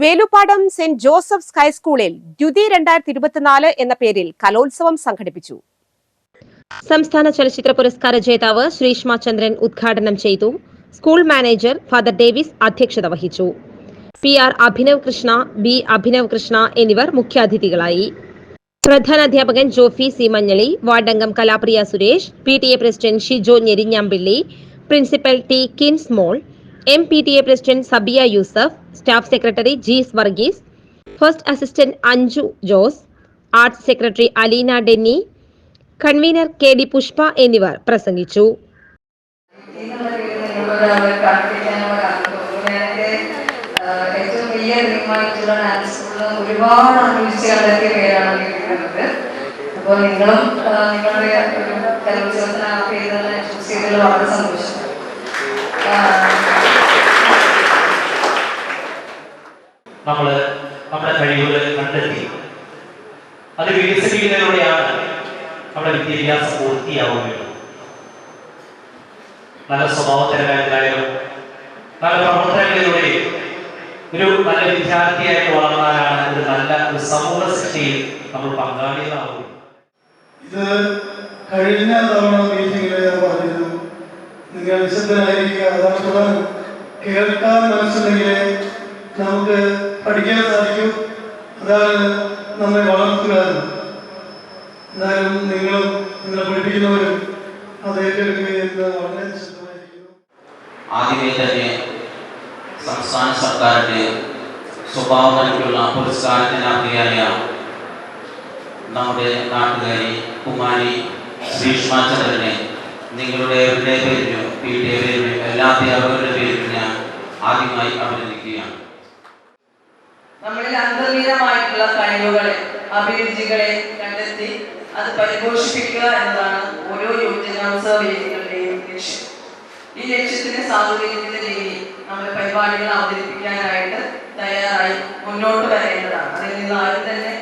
Veluppadam saint Joseph's ഹൈസ്കൂളിൽ ദ്യുതി രണ്ടായിരത്തി ഇരുപത്തിനാല് എന്ന പേരിൽ കലോത്സവം സംഘടിപ്പിച്ചു. സംസ്ഥാന ചലച്ചിത്ര പുരസ്കാര ജേതാവ് ശ്രീഷ്മ ചന്ദ്രൻ ഉദ്ഘാടനം ചെയ്തു. സ്കൂൾ മാനേജർ ഫാദർ ഡേവിസ് അധ്യക്ഷത വഹിച്ചു. P R Abhinav Krishna B Abhinav Krishna എന്നിവർ മുഖ്യാതിഥികളായി. പ്രധാന അധ്യാപകൻ Jofy C Manjali വാർഡംഗം Kalapriya Suresh P T A president Shijo Njerinjampilly principal T Kinsmol M P T A president Sabiya Yusuf staff secretary Jees Varghese first assistant Anju Jose arts secretary Aleena Denny convener K D Pushpa എന്നിവർ പ്രസംഗിച്ചു. ഒരുപാട് അപ്പോൾ നിങ്ങളും നിങ്ങളുടെ ഒരു കലോത്സവത്തിന് ആ പേര് തന്നെ ചൂസ് ചെയ്തതിൽ വളരെ സന്തോഷം. നമ്മൾ നമ്മുടെ കഴിവുകൾ കണ്ടെത്തി അത് വികസിപ്പിക്കുന്നതിലൂടെയാണ് നമ്മുടെ വിദ്യാഭ്യാസം പൂർത്തിയാവുകയുള്ളൂ നല്ല സ്വഭാവത്തിന്റെ കാര്യത്തിലായാലും നല്ല പ്രവർത്തനങ്ങളിലൂടെ ഒരു നല്ല വിദ്യാർത്ഥിയായിട്ട് വളർന്നാലാണ് ഒരു നല്ല ഒരു സമൂഹ സൃഷ്ടിയിൽ നമ്മൾ പങ്കാളികളാവുക ഇത് കഴിഞ്ഞ തവണ മീറ്റിംഗിൽ ഞാൻ പറഞ്ഞിരുന്നു. നിങ്ങൾ നിശബ്ദനായിരിക്കുക അതാണ് കേൾക്കാൻ മനസ്സുണ്ടെങ്കിലേ നമുക്ക് പഠിക്കാൻ സാധിക്കും. അതാണ് നമ്മെ വളർത്തുക എന്ന്. എന്നാലും നിങ്ങളും നിങ്ങളെ പഠിപ്പിക്കുന്നവരും അത് ഏറ്റെടുക്കുകയെന്ന് വളരെ ആദ്യമേ തന്നെ സംസ്ഥാന സർക്കാരിന്റെ സ്വഭാവ നൽകിയുള്ള പുരസ്കാരത്തിന് അർഹയായ നമ്മുടെ നാട്ടുകാരി കുമാരി ശ്രീഷ്മാചന്ദ്രനെ നിങ്ങളുടെ പേരിലും പി ടി പേരിലും എല്ലാ അധ്യാപകരുടെ പേരിലും ഞാൻ ആദ്യമായി അഭിനന്ദിക്കുകയാണ്. നമ്മളിൽ അന്തർലീനമായിട്ടുള്ള കഴിവുകളെ അഭിരുചികളെ കണ്ടെത്തി അത് പരിപോഷിപ്പിക്കുക എന്നതാണ് ഓരോ യുവജനോത്സവ വേദികളുടെയും ലക്ഷ്യം. ഈ ലക്ഷ്യത്തിന് സാധൂകരിക്കുന്ന രീതി നമ്മുടെ പരിപാടികൾ അവതരിപ്പിക്കാനായിട്ട് തയ്യാറായി മുന്നോട്ട് വരേണ്ടതാണ്. അതിൽ നിന്ന് ആരും തന്നെ